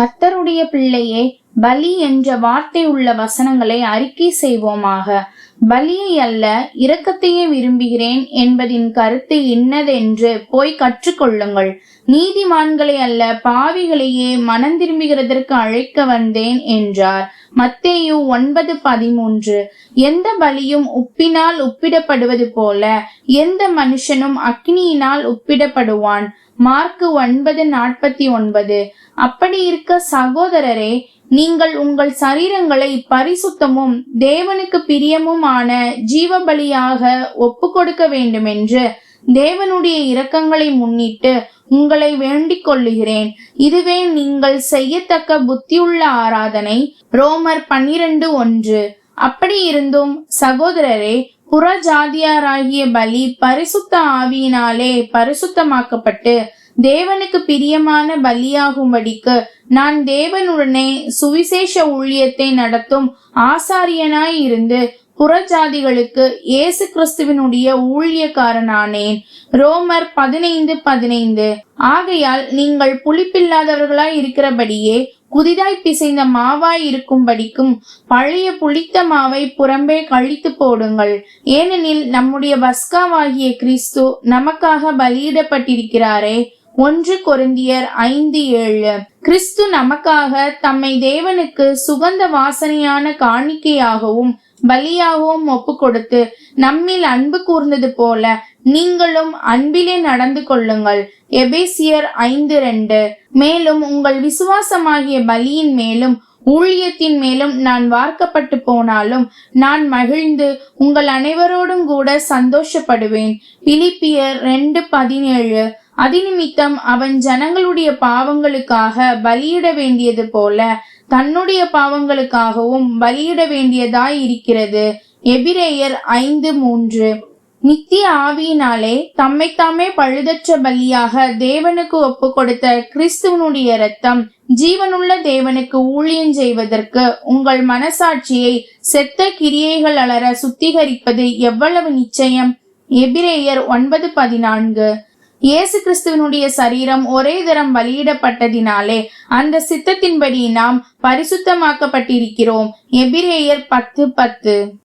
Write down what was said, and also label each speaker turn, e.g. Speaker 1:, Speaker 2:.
Speaker 1: கர்த்தருடைய பிள்ளையே பலி என்ற வார்த்தை உள்ள வசனங்களை அறிக்கை செய்வோமாக. பலியை அல்ல இரக்கத்தையே விரும்புகிறேன் என்பதின் கருத்து இன்னதென்று போய் கற்றுக்கொள்ளுங்கள். நீதிமான்களை அல்ல பாவிகளையே மனம் திரும்புகிறதற்கு அழைக்க வந்தேன் என்றார். மத்தேயு ஒன்பது பதிமூன்று. எந்த பலியும் உப்பினால் உப்பிடப்படுவது போல எந்த மனுஷனும் அக்னியினால் உப்பிடப்படுவான். மார்க்கு ஒன்பது நாற்பத்தி ஒன்பது. அப்படி இருக்க சகோதரரே நீங்கள் உங்கள் சரீரங்களை பரிசுத்தமும் தேவனுக்கு பிரியமுமான ஜீவபலியாக ஒப்பு கொடுக்க வேண்டுமென்று தேவனுடைய இரக்கங்களை முன்னிட்டு உங்களை வேண்டிக் கொள்ளுகிறேன். இதுவே நீங்கள் செய்யத்தக்க புத்தியுள்ள ஆராதனை. ரோமர் பன்னிரண்டு ஒன்று. அப்படி இருந்தும் சகோதரரே புற ஜாதியாராகிய பலி பரிசுத்த ஆவியினாலே பரிசுத்தமாக்கப்பட்டு தேவனுக்கு பிரியமான பலியாகும்படிக்கு நான் தேவனுடனே சுவிசேஷ ஊழியத்தை நடத்தும் ஆசாரியனாய் இருந்து புறஜாதிகளுக்கு இயேசு கிறிஸ்துவினுடைய ஊழியக்காரனானேன். ரோமர் பதினைந்து பதினைந்து. ஆகையால் நீங்கள் புளிப்பில்லாதவர்களாய் இருக்கிறபடியே புதிதாய் பிசைந்த மாவாய் இருக்கும்படிக்கும் பழைய புளித்த மாவை புறம்பே கழித்து போடுங்கள். ஏனெனில் நம்முடைய பஸ்காவாகிய கிறிஸ்து நமக்காக பலியிடப்பட்டிருக்கிறாரே. ஒன்று கொருந்தியர் ஐந்து ஏழு. கிறிஸ்து நமக்காக தம்மை தேவனுக்கு சுகந்த வாசனையான காணிக்கையாகவும் பலியாகவும் ஒப்பு கொடுத்து நம்மில் அன்பு கூர்ந்தது போல நீங்களும் அன்பிலே நடந்து கொள்ளுங்கள். எபேசியர் ஐந்து ரெண்டு. மேலும் உங்கள் விசுவாசமாகிய பலியின் மேலும் ஊழியத்தின் மேலும் நான் வார்க்கப்பட்டு போனாலும் நான் மகிழ்ந்து உங்கள் அனைவரோடும் கூட சந்தோஷப்படுவேன். பிலிப்பியர் ரெண்டு பதினேழு. அதிநிமித்தம் அவன் ஜனங்களுடைய பாவங்களுக்காக பலியிட வேண்டியது போல தன்னுடைய பாவங்களுக்காகவும் பலியிட வேண்டியதாய் இருக்கிறது. எபிரேயர் ஐந்து மூன்று. நித்திய ஆவியினாலே தம்மைத்தாமே பழுதற்ற பலியாக தேவனுக்கு ஒப்பு கொடுத்த கிறிஸ்துவனுடைய இரத்தம் ஜீவனுள்ள தேவனுக்கு ஊழியம் செய்வதற்கு உங்கள் மனசாட்சியை செத்த கிரியைகள் அலர சுத்திகரிப்பது எவ்வளவு நிச்சயம்? எபிரேயர் ஒன்பது பதினான்கு. இயேசு கிறிஸ்துவனுடைய சரீரம் ஒரே தரம் பலியிடப்பட்டதினாலே அந்த சித்தத்தின்படி நாம் பரிசுத்தமாக்கப்பட்டிருக்கிறோம். எபிரேயர் பத்து பத்து.